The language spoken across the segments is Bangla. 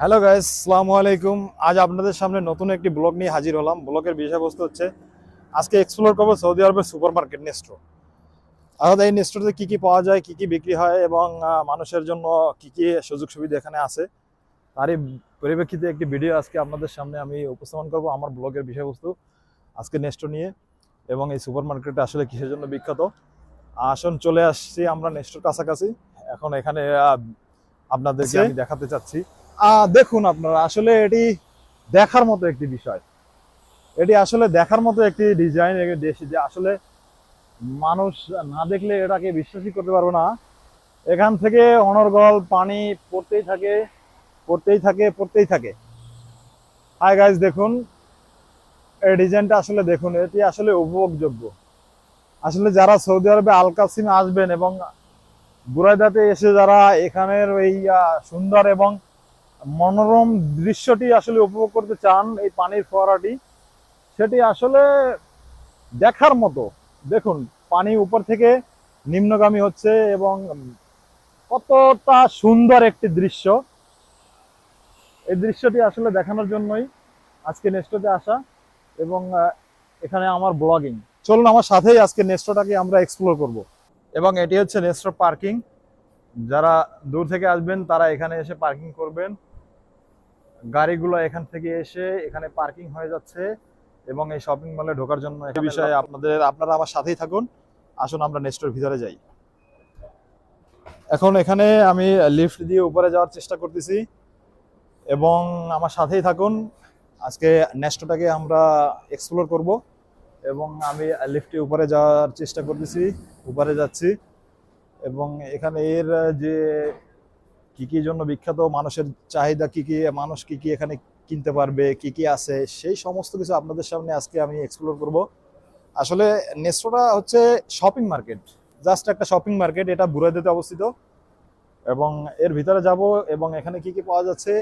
হ্যালো গাইস আসসালামু আলাইকুম আজ আপনাদের সামনে নতুন একটি ব্লগ নিয়ে হাজির হলাম। ব্লগের বিষয়বস্তু হচ্ছে আজকে এক্সপ্লোর করব সৌদি আরবের সুপার মার্কেট নেস্ট্রো অর্থাৎ এই নেস্ট্রোতে কী কী পাওয়া যায় কী কী বিক্রি হয় এবং মানুষের জন্য কী কী সুযোগ সুবিধা এখানে আছে তারই পরিপ্রেক্ষিতে একটি ভিডিও আজকে আপনাদের সামনে আমি উপস্থাপন করব আমার ব্লগের বিষয়বস্তু আজকে নেস্ট্রো নিয়ে এবং এই সুপার মার্কেটটা আসলে কিসের জন্য বিখ্যাত। আসুন চলে আসছি আমরা নেস্টোর কাছাকাছি। এখন এখানে আপনাদেরকে আমি দেখাতে চাচ্ছি। দেখুন আপনারা, আসলে এটি দেখার মতো একটি বিষয়। এটি আসলে দেখার মতো একটি ডিজাইন যে আসলে মানুষ না দেখলে এটাকে বিশ্বাসই করতে পারবে না। এখান থেকে অনর্গল পানি পড়তেই থাকে পড়তেই থাকে পড়তেই থাকে। হাই গাইজ দেখুন, এই ডিজাইনটা আসলে দেখুন, এটি আসলে উপভোগযোগ্য। আসলে যারা সৌদি আরবে আল আসবেন এবং বুরাইদাতে এসে যারা এখানের এই সুন্দর এবং মনোরম দৃশ্যটি আসলে উপভোগ করতে চান এই পানির ফোয়ারাটি। সেটি আসলে দেখার মতো। দেখুন, পানি উপর থেকে নিম্নগামী হচ্ছে এবং কতটা সুন্দর একটি দৃশ্য। এই দৃশ্যটি আসলে দেখানোর জন্যই আজকে নেস্টোতে আসা এবং এখানে আমার ব্লগিং। চলুন আমার সাথেই আজকে নেস্টোটাকে আমরা এক্সপ্লোর করব। এবং এটি হচ্ছে নেস্টো পার্কিং। যারা দূর থেকে আসবেন, তারা এখানে এসে পার্কিং করবেন। গাড়িগুলো এখান থেকে এসে এখানে পার্কিং হয়ে যাচ্ছে এবং এই শপিং মলে ঢোকার জন্য এই বিষয়ে আপনাদের আপনারা আমার সাথেই থাকুন। আসুন আমরা নেস্টোর ভিতরে যাই। এখন এখানে আমি লিফট দিয়ে উপরে যাওয়ার চেষ্টা করতেছি এবং আমার সাথেই থাকুন। আজকে নেস্টোটাকে আমরা এক্সপ্লোর করব এবং আমি লিফটে উপরে যাওয়ার চেষ্টা করতেছি উপরে যাচ্ছি এবং এখানে এর যে কি কি জন্য বিখ্যাত, মানুষের চাহিদা কি কি, মানুষ কি কি এখানে কিনতে পারবে, কি কি আছে, সেই সমস্ত কিছু আপনাদের সামনে আজকে আমি এক্সপ্লোর করব। আসলে নেস্টোটা হচ্ছে শপিং মার্কেট জাস্ট একটা শপিং মার্কেট এটা বুড়াইদেতে অবস্থিত। এবং এর ভিতরে যাব এবং এখানে কি কি পাওয়া যাচ্ছে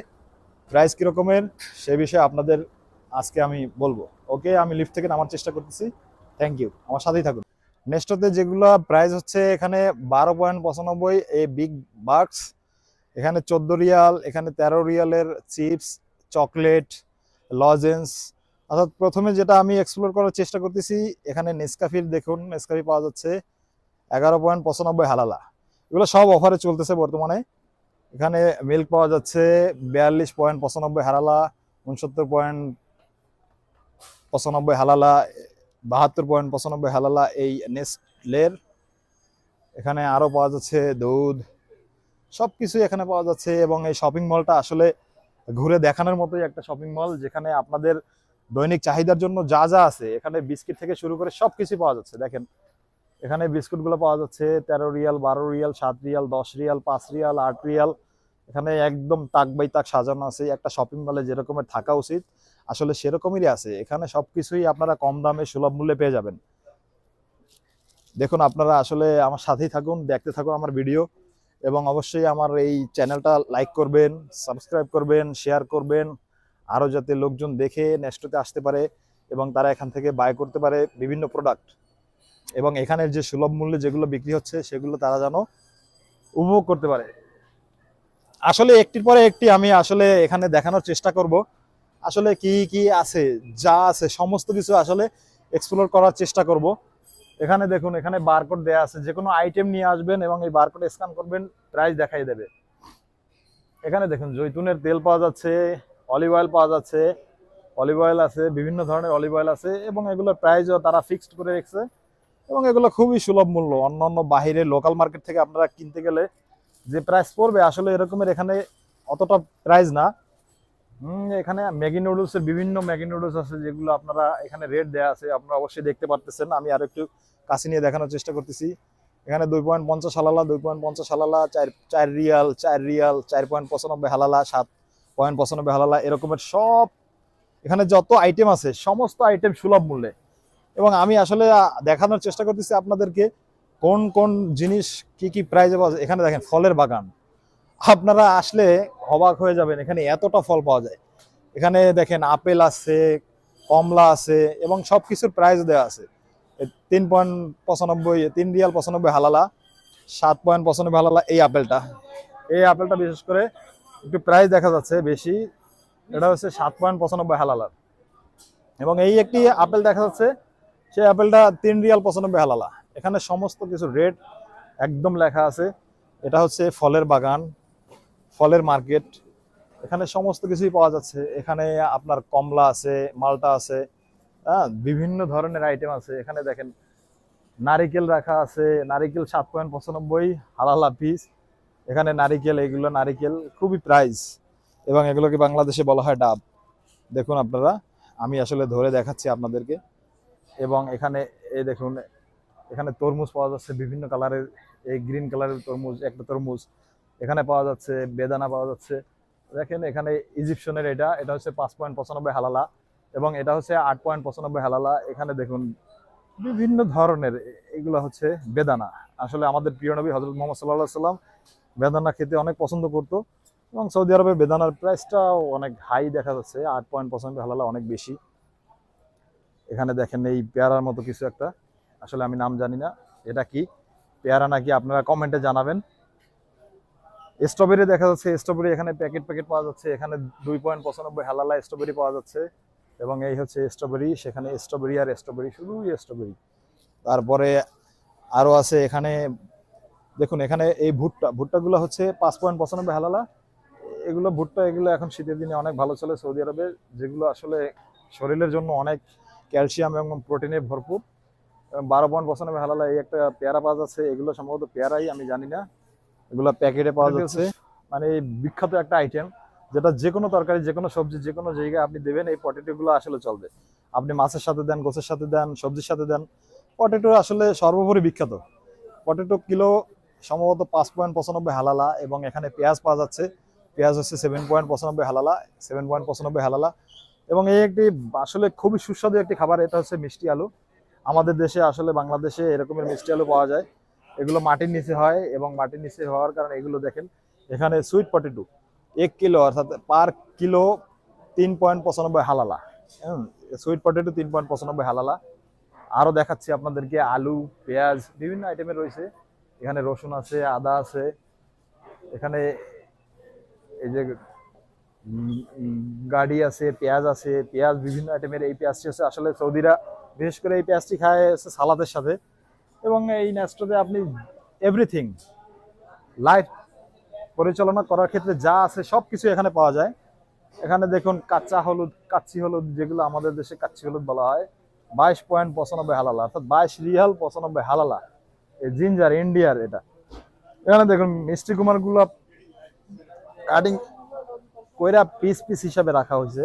প্রাইস কিরকমের সে বিষয়ে আপনাদের আজকে আমি বলব। ওকে আমি লিফট থেকে নামার চেষ্টা করতেছি। থ্যাংক ইউ আমার সাথেই থাকুন। নেক্সটতে যেগুলো প্রাইস হচ্ছে এখানে বারো পয়েন্ট পঁচানব্বই, এই বিগ বাক্স এখানে চোদ্দ রিয়াল, এখানে তেরো রিয়ালের চিপস, চকলেট, লজেন্স। অর্থাৎ প্রথমে যেটা আমি এক্সপ্লোর করার চেষ্টা করতেছি, এখানে নেসকাফির দেখুন নেসকাফি পাওয়া যাচ্ছে এগারো পয়েন্ট পঁচানব্বই হালালা। এগুলো সব অফারে চলতেছে বর্তমানে। এখানে মিল্ক পাওয়া যাচ্ছে বিয়াল্লিশ পয়েন্ট পঁচানব্বই হারালা উনসত্তর পয়েন্ট পঁচানব্বই হালালা, বাহাত্তর পয়েন্ট পঁচানব্বই হালালা এই নেস্টলের এখানে আরও পাওয়া যাচ্ছে দুধ সব কিছুই এখানে পাওয়া যাচ্ছে এবং এই শপিং মলটা আসলে ঘুরে দেখানোর মতোই একটা শপিং মল যেখানে আপনাদের দৈনিক চাহিদার জন্য যা যা আছে, এখানে বিস্কিট থেকে শুরু করে সব কিছু পাওয়া যাচ্ছে। দেখেন, এখানে বিস্কুটগুলো পাওয়া যাচ্ছে, তেরো রিয়াল, বারো রিয়াল, সাত রিয়াল, দশ রিয়াল, পাঁচ রিয়াল, আট রিয়াল। এখানে একদম তাক বাই তাক সাজানো আছে, একটা শপিং মলে যেরকমের থাকা উচিত, আসলে সেরকমই আছে। এখানে সবকিছুই আপনারা কম দামে সুলভ মূল্যে পেয়ে যাবেন। দেখুন, আপনারা আসলে আমার সাথেই থাকুন, দেখতে থাকুন আমার ভিডিও এবং অবশ্যই আমার এই চ্যানেলটা লাইক করবেন সাবস্ক্রাইব করবেন শেয়ার করবেন। আরও যাতে লোকজন দেখে নেক্সটতে আসতে পারে এবং তারা এখান থেকে বাই করতে পারে বিভিন্ন প্রোডাক্ট এবং এখানের যে সুলভ মূল্যে যেগুলো বিক্রি হচ্ছে, সেগুলো তারা যেন উপভোগ করতে পারে। আসলে একটির পরে একটি আমি আসলে এখানে দেখানোর চেষ্টা করব। আসলে কি কি আছে, যা আছে, সমস্ত কিছু আসলে এক্সপ্লোর করার চেষ্টা করব। এখানে দেখুন, এখানে বারকোড দেয়া আছে। যে কোনো আইটেম নিয়ে আসবেন এবং এই বারকোড স্ক্যান করবেন প্রাইস দেখাই দেবে। এখানে দেখুন, জৈতুনের তেল পাওয়া যাচ্ছে অলিভ অয়েল পাওয়া যাচ্ছে অলিভ অয়েল আছে, বিভিন্ন ধরনের অলিভ অয়েল আছে এবং এগুলোর প্রাইসও তারা ফিক্সড করে রেখেছে এবং এগুলো খুবই সুলভ মূল্য। অন্য অন্য বাহিরে লোকাল মার্কেট থেকে আপনারা কিনতে গেলে যে প্রাইস পড়বে, আসলে এরকমের এখানে অতটা প্রাইস না। এখানে ম্যাগি নুডলসের বিভিন্ন ম্যাগি নুডলস আছে যেগুলো আপনারা এখানে রেট দেওয়া আছে, আপনারা অবশ্যই দেখতে পারতেছেন। আমি আর একটু কাছে নিয়ে দেখানোর চেষ্টা করতেছি। এখানে দুই পয়েন্ট পঞ্চাশ হালালা, দুই পয়েন্ট পঞ্চাশ হালালা, চার চার রিয়াল চার রিয়াল, চার পয়েন্ট পঁচানব্বই হালালা, সাত পয়েন্ট পঁচানব্বই হালালা, এরকমের সব এখানে যত আইটেম আছে, সমস্ত আইটেম সুলভ মূল্যে। এবং আমি আসলে দেখানোর চেষ্টা করতেছি আপনাদেরকে কোন কোন জিনিস কি কি প্রাইজে পাওয়া এখানে দেখেন, ফলের বাগান। আপনারা আসলে অবাক হয়ে যাবেন, এখানে এতটা ফল পাওয়া যায়। এখানে দেখেন আপেল আছে, কমলা আছে এবং সব কিছুর প্রাইস দেওয়া আছে তিন পয়েন্ট পঁচানব্বই, তিন রিয়াল পঁচানব্বই হালালা, সাত পয়েন্ট পঁচানব্বই হালালা এই আপেলটা। এই আপেলটা বিশেষ করে একটু প্রাইস দেখা যাচ্ছে বেশি, এটা হচ্ছে সাত পয়েন্ট পঁচানব্বই হালালার এবং এই একটি আপেল দেখা যাচ্ছে, সেই আপেলটা তিন রিয়াল পঁচানব্বই হালালা। এখানে সমস্ত কিছু রেট একদম লেখা আছে। এটা হচ্ছে ফলের বাগান। ফলের মার্কেট, এখানে সমস্ত কিছুই পাওয়া যাচ্ছে। এখানে আপনার কমলা আছে, মালটা আছে হ্যাঁ বিভিন্ন ধরনের আইটেম আছে। এখানে দেখেন, নারিকেল রাখা আছে, নারিকেল সাত পয়েন্ট পঁচানব্বই, হালালা পিস এখানে নারিকেল, এগুলো নারিকেল, খুবই প্রাইস এবং এগুলোকে বাংলাদেশে বলা হয় ডাব। দেখুন আপনারা, আমি আসলে ধরে দেখাচ্ছি আপনাদেরকে। এবং এখানে, এই দেখুন, এখানে তরমুজ পাওয়া যাচ্ছে বিভিন্ন কালারের এই গ্রিন কালারের তরমুজ, একটা তরমুজ। এখানে পাওয়া যাচ্ছে, বেদানা পাওয়া যাচ্ছে। দেখেন এখানে ইজিপশনের এটা এটা হচ্ছে পাঁচ পয়েন্ট পঁচানব্বই হালালা এবং এটা হচ্ছে আট পয়েন্ট পঁচানব্বই হালালা। এখানে দেখুন বিভিন্ন ধরনের এগুলো হচ্ছে বেদানা। আসলে আমাদের প্রিয় নবী হজরত মোহাম্মদ সাল্লাহ সাল্লাম বেদানা খেতে অনেক পছন্দ করতো এবং সৌদি আরবে বেদানার প্রাইসটাও অনেক হাই দেখা যাচ্ছে, আট পয়েন্ট পঁচানব্বই হালালা অনেক বেশি। এখানে দেখেন এই পেয়ারার মতো কিছু একটা। আসলে আমি নাম জানি না, এটা কি? পেয়ারা নাকি আপনারা কমেন্টে জানাবেন। স্ট্রবেরি দেখা যাচ্ছে স্ট্রবেরি এখানে প্যাকেট প্যাকেট পাওয়া যাচ্ছে, এখানে দুই পয়েন্ট পঁচানব্বই হালালা স্ট্রবেরি পাওয়া যাচ্ছে। এবং এই হচ্ছে স্ট্রবেরি সেখানে স্ট্রবেরি আর স্ট্রবেরি শুধুই স্ট্রবেরি তারপরে আরও আছে এখানে, দেখুন এখানে এই ভুট্টা, ভুট্টাগুলো হচ্ছে পাঁচ পয়েন্ট পঁচানব্বই হালালা। এগুলো ভুট্টা, এগুলো এখন শীতের দিনে অনেক ভালো চলে সৌদি আরবে, যেগুলো আসলে শরীরের জন্য অনেক ক্যালসিয়াম এবং প্রোটিনে ভরপুর। বারো পয়েন্ট পঁচানব্বই হালালা এই একটা পেয়ারা পাওয়া যাচ্ছে, এগুলো সম্ভবত পেয়ারাই, আমি জানি না। এগুলো প্যাকেটে পাওয়া যাচ্ছে। মানে বিখ্যাত একটা আইটেম যেটা যে কোনো তরকারি যে কোনো সবজি যে কোনো জায়গায় আপনি দেবেন এই পটেটোগুলো আসলে চলবে। আপনি মাছের সাথে দেন গোছের সাথে দেন সবজির সাথে দেন পটেটো আসলে সর্বোপরি বিখ্যাত। পটেটো কিলো সম্ভবত পাঁচ পয়েন্ট পঁচানব্বই হালালা এবং এখানে পেঁয়াজ পাওয়া যাচ্ছে। পেঁয়াজ হচ্ছে সেভেন পয়েন্ট পঁচানব্বই হালালা সেভেন পয়েন্ট পঁচানব্বই হালালা এবং এই একটি আসলে খুবই সুস্বাদু একটি খাবার এটা হচ্ছে মিষ্টি আলু। আমাদের দেশে আসলে বাংলাদেশে এরকমের মিষ্টি আলু পাওয়া যায়। এগুলো মাটির নিচে হয় এবং মাটির নিচে হওয়ার কারণে এগুলো দেখেন, এখানে সুইট পটেটো এক কিলো, অর্থাৎ পার কিলো তিন পয়েন্ট পঁচানব্বই হালালা। সুইট পটেটো তিন পয়েন্ট পঁচানব্বই হালালা। আরও দেখাচ্ছি আপনাদেরকে আলু, পেঁয়াজ, বিভিন্ন আইটেমে রয়েছে। এখানে রসুন আছে, আদা আছে। এখানে এই যে গাড়ি আছে, পেঁয়াজ আছে, পেঁয়াজ বিভিন্ন আইটেমের এই পেঁয়াজটি আছে আসলে সৌদিরা, বিশেষ করে এই পেঁয়াজটি খায় হচ্ছে সালাদের সাথে। এবং এই ন্যাস্টোতে আপনি এভরিথিং লাইফ পরিচালনা করার ক্ষেত্রে যা আছে সব কিছু এখানে পাওয়া যায়। এখানে দেখুন কাঁচা হলুদ, কাচ্চি হলুদ যেগুলো আমাদের দেশে কাচ্চি হলুদ বলা হয়, বাইশ পয়েন্ট পঁচানব্বই হালালা, অর্থাৎ বাইশ রিয়াল পঁচানব্বই হালালা। এই জিঞ্জার, ইন্ডিয়ার এটা। এখানে দেখুন মিষ্টি কুমারগুলো কাটিং কইরা পিস পিস হিসাবে রাখা হয়েছে।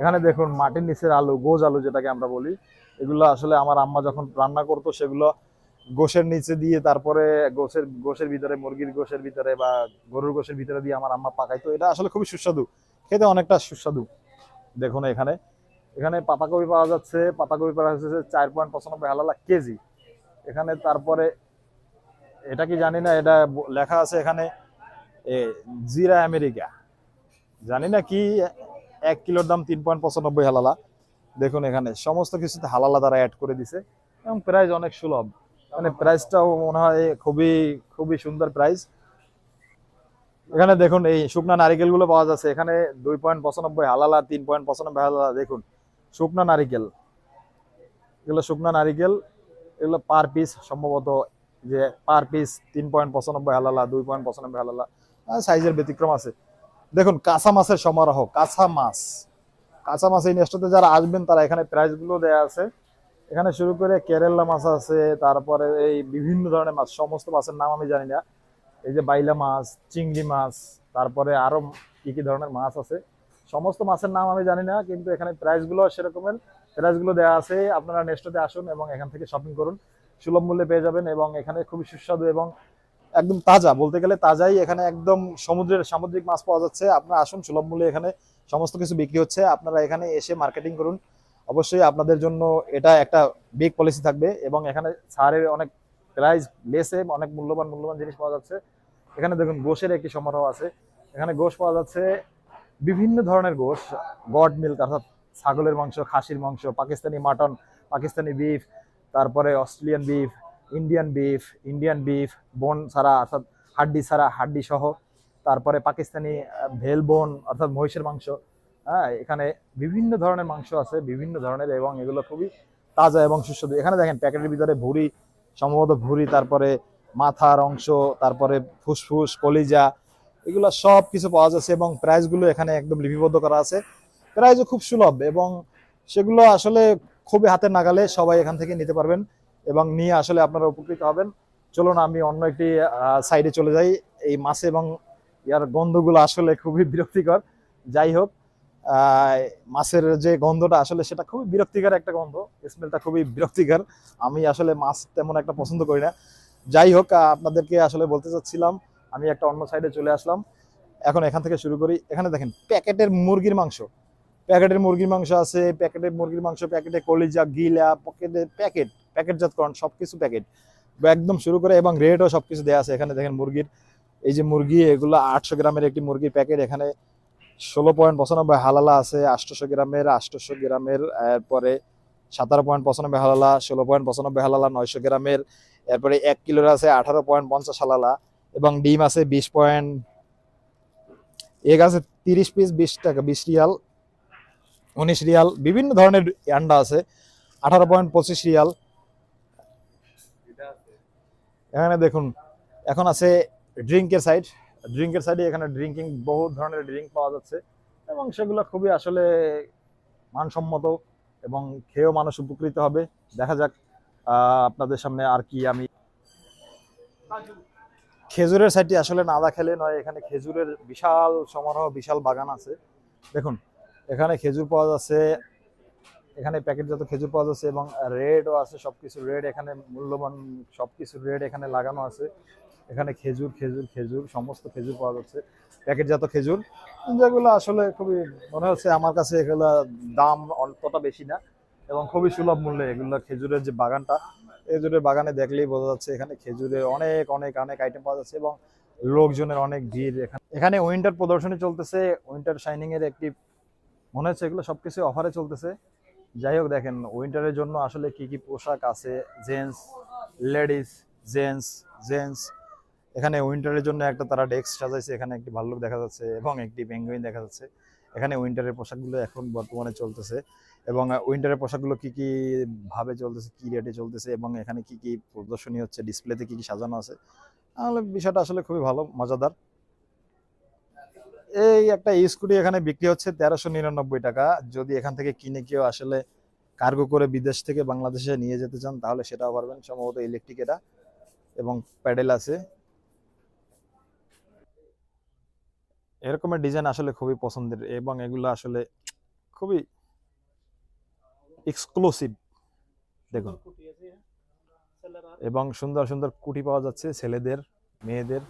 এখানে দেখুন মাটির নিচের আলু, গোজ আলু যেটাকে আমরা বলি, এগুলো আসলে আমার আম্মা যখন রান্না করতো সেগুলো গোশের নিচে দিয়ে তারপরে গোশের গোশের ভিতরে মুরগির গোশের ভিতরে বা গরুর গোশের ভিতরে দিয়ে আমার আম্মা পাকাইতো এটা আসলে খুবই সুস্বাদু। খেতে অনেকটা সুস্বাদু। দেখুন এখানে। এখানে পাতাকপি পাওয়া যাচ্ছে। পাতাকপি পাওয়া যাচ্ছে চার পয়েন্ট পঁচানব্বই হালালা কেজি। এখানে তারপরে এটা কি জানি না এটা লেখা আছে এখানে এ, জিরা আমেরিকা। জানি না কি এক কিলোর দাম তিন পয়েন্ট পঁচানব্বই হালালা। দেখুন এখানে সমস্ত কিছুতে হালালা তারা অ্যাড করে দিছে। এবং প্রাইস অনেক সুলভ। মানে প্রাইসটাও মনে হয় খুবই খুবই সুন্দর প্রাইস এখানে দেখুন, এই শুকনা নারিকেলগুলো পাওয়া যাচ্ছে। এখানে দুই পয়েন্ট পঁচানব্বই, হালালা তিন পয়েন্ট পঁচানব্বই, হালালা। দেখুন, শুকনা নারিকেল। এগুলো শুকনা নারিকেল, এগুলো পার পিস সম্ভবত যে পার পিস তিন পয়েন্ট পঁচানব্বই, হালালা, দুই পয়েন্ট পঁচানব্বই, হালালা। সাইজের ব্যতিক্রম আছে। দেখুন, কাঁচা মাছের সমারোহ, কাঁচা মাছ। কাঁচা মাছ এই নেস্টতে যারা আসবেন, তারা এখানে প্রাইসগুলো দেয়া আছে। এখানে শুরু করে কেরালা মাছ আছে, তারপরে এই বিভিন্ন ধরনের মাছ, সমস্ত মাছের নাম আমি জানি না। এই যে বাইলা মাছ, চিংড়ি মাছ, তারপরে আরও কি কি ধরনের মাছ আছে, সমস্ত মাছের নাম আমি জানি না, কিন্তু এখানে প্রাইসগুলো সেরকমের। প্রাইসগুলো দেওয়া আছে, আপনারা নেস্টতে আসুন এবং এখান থেকে শপিং করুন। সুলভ মূল্যে পেয়ে যাবেন এবং এখানে খুবই সুস্বাদু এবং একদম তাজা, বলতে গেলে তাজাই এখানে একদম সমুদ্রের সামুদ্রিক মাছ পাওয়া যাচ্ছে। আপনারা আসুন, সুলভ মূল্যে এখানে সমস্ত কিছু বিক্রি হচ্ছে। আপনারা এখানে এসে মার্কেটিং করুন। অবশ্যই আপনাদের জন্য এটা একটা বিগ পলিসি থাকবে এবং এখানে ছাড়ের অনেক প্রাইস লেসে অনেক মূল্যবান মূল্যবান জিনিস পাওয়া যাচ্ছে। এখানে দেখুন গোশের একটি সমারোহ আছে। এখানে গোশ পাওয়া যাচ্ছে বিভিন্ন ধরনের গোশ গড মিল্ক অর্থাৎ ছাগলের মাংস খাসির মাংস পাকিস্তানি মাটন পাকিস্তানি বিফ তারপরে Australian beef Indian beef Indian beef bone ছাড়া অর্থাৎ হাড্ডি ছাড়া হাড্ডি সহ তারপরে পাকিস্তানি আহ, ভেলবোন অর্থাৎ মহিষের মাংস। হ্যাঁ এখানে বিভিন্ন ধরনের মাংস আছে, বিভিন্ন ধরনের, এবং এগুলো খুবই তাজা এবং সুস্বাদু। এখানে দেখেন, প্যাকেটের ভিতরে ভুড়ি, সম্ভবত ভুড়ি, তারপরে মাথার অংশ, তারপরে ফুসফুস, কলিজা, এগুলো সব কিছু পাওয়া যাচ্ছে, এবং প্রাইসগুলো এখানে একদম লিপিবদ্ধ করা আছে। প্রাইসও খুব সুলভ, এবং সেগুলো আসলে খুবই হাতের নাগালে সবাই এখান থেকে নিতে পারবেন, এবং নিয়ে আসলে আপনারা উপকৃত হবেন। চলুন, আমি অন্য একটি সাইডে চলে যাই। এই মাছ এবং ইয়ার গন্ধগুলো আসলে খুবই বিরক্তিকর। যাই হোক মাছের যে গন্ধটা আসলে সেটা খুবই বিরক্তিকর একটা গন্ধ। স্মেলটা খুবই বিরক্তিকর। আমি আসলে মাছ তেমন একটা পছন্দ করি না। যাই হোক আপনাদেরকে আসলে বলতে চাচ্ছিলাম, আমি একটা অন্য সাইডে চলে আসলাম। এখন এখান থেকে শুরু করি। এখানে দেখেন, প্যাকেটের মুরগির মাংস। প্যাকেটের মুরগির মাংস আছে, প্যাকেটের মুরগির মাংস, প্যাকেটে কলিজা, গিলা প্যাকেটে প্যাকেট, প্যাকেটজাতকরণ সব কিছু প্যাকেট একদম শুরু করে এবং রেটও সব কিছু দেওয়া আছে। এখানে দেখেন মুরগির, এই যে মুরগি, এগুলো আটশো গ্রামের একটি মুরগির প্যাকেট। এখানে ষোলো পয়েন্ট পঁচানব্বই হালালা আছে, আটশোশো গ্রামের আটশোশো গ্রামের, এরপরে সাতারো পয়েন্ট পঁচানব্বই হালালা, ষোলো পয়েন্ট পঁচানব্বই হালালা, নয়শো গ্রামের, এরপরে এক কিলোর আছে আঠারো পয়েন্ট পঞ্চাশ হালালা এবং ডিম আছে বিশ পয়েন্ট, এগ আছে তিরিশ পিস বিশ টাকা, বিশ রিয়াল, উনিশ রিয়াল, বিভিন্ন ধরনের আন্ডা আছে, আঠারো পয়েন্ট পঁচিশ রিয়াল। এখানে দেখুন, এখন আছে ড্রিঙ্কের সাইড। ড্রিঙ্কের সাইডে এখানে ড্রিঙ্কিং বহু ধরনের ড্রিঙ্ক পাওয়া যাচ্ছে এবং সেগুলো খুবই আসলে মানসম্মত এবং খেয়েও মানুষ উপকৃত হবে। দেখা যাক আপনাদের সামনে আর কি আমি খেজুরের সাইডটি আসলে নাদা খেলে নয়, এখানে খেজুরের বিশাল সমারোহ, বিশাল বাগান আছে। দেখুন, এখানে খেজুর পাওয়া যাচ্ছে, এখানে প্যাকেটজাত খেজুর পাওয়া যাচ্ছে এবং রেডও আছে সবকিছু। রেড এখানে মূল্যবান সবকিছু রেড এখানে লাগানো আছে। এখানে খেজুর খেজুর খেজুর, সমস্ত খেজুর পাওয়া যাচ্ছে। প্যাকেটজাত খেজুর। যেগুলো আসলে খুবই, মনে হচ্ছে আমার কাছে এগুলো দাম অল্পটা বেশি না এবং খুবই সুলভ মূল্যে এগুলো খেজুরের যে বাগানটা, খেজুরের বাগানে দেখলেই বোঝা যাচ্ছে এখানে খেজুরের অনেক অনেক অনেক আইটেম পাওয়া যাচ্ছে এবং লোকজনের অনেক ভিড় এখানে। এখানে উইন্টার প্রদর্শনী চলতেছে, উইন্টার শাইনিং এর একটি, মনে হচ্ছে এগুলো সবকিছু অফারে চলতেছে। যাই হোক দেখেন, উইন্টারের জন্য আসলে কি কি পোশাক আছে? জেন্টস লেডিস জেন্টস জেন্টস এখানে উইন্টারের জন্য একটা তারা ডেস্ক সাজাইছে, এখানে একটি ভাল্লুক দেখা যাচ্ছে এবং একটি পেঙ্গুইন দেখা যাচ্ছে। এখানে উইন্টারের পোশাকগুলো এখন বর্তমানে চলতেছে এবং উইন্টারের পোশাকগুলো কি কি ভাবে চলতেছে, কি রেটে চলতেছে এবং এখানে কি কি প্রদর্শনী হচ্ছে ডিসপ্লেতে কি কি সাজানো আছে, তাহলে বিষয়টা আসলে খুবই ভালো, মজাদার। এই একটা স্কুটি এখানে বিক্রি হচ্ছে তেরোশো নিরানব্বই টাকা। যদি এখান থেকে কিনে কেউ আসলে কার্গো করে বিদেশ থেকে বাংলাদেশে নিয়ে যেতে চান, তাহলে সেটাও পারবেন। সম্ভবত ইলেকট্রিক এটা এবং প্যাডেল আছে। এরকমের ডিজাইন আসলে খুবই পছন্দের এবং এগুলো আসলে খুবই এক্সক্লুসিভ দেখুন। এবং সুন্দর সুন্দর কুটি পাওয়া যাচ্ছে ছেলেদের, মেয়েদের।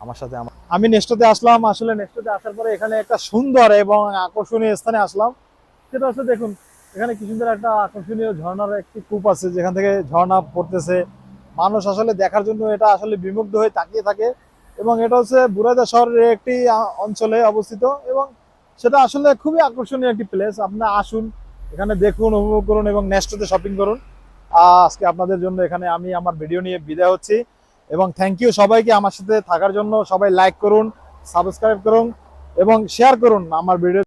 আমার সাথে আমার আমি নেক্সটতে আসলাম, আসলে নেক্সটতে আসার পরে এখানে একটা সুন্দর এবং আকর্ষণীয় স্থানে আসলাম। সেটা হচ্ছে দেখুন, এখানে কি সুন্দর একটা আকর্ষণীয় ঝর্ণার একটি কূপ আছে, যেখান থেকে ঝর্ণা পড়তেছে। মানুষ আসলে দেখার জন্য এটা আসলে বিমুগ্ধ হয়ে তাকিয়ে থাকে। এবং এটা হচ্ছে বুরাদা শহরের একটি অঞ্চলে অবস্থিত এবং সেটা আসলে খুবই আকর্ষণীয় একটি প্লেস আপনি আসুন, এখানে দেখুন, উপভোগ করুন এবং নেক্সটতে শপিং করুন। আজকে আপনাদের জন্য এখানে আমি আমার ভিডিও নিয়ে বিদায় হচ্ছি এবং থ্যাংক ইউ সবাইকে আমার সাথে থাকার জন্য সবাই লাইক করুন সাবস্ক্রাইব করুন এবং শেয়ার করুন আমার ভিডিও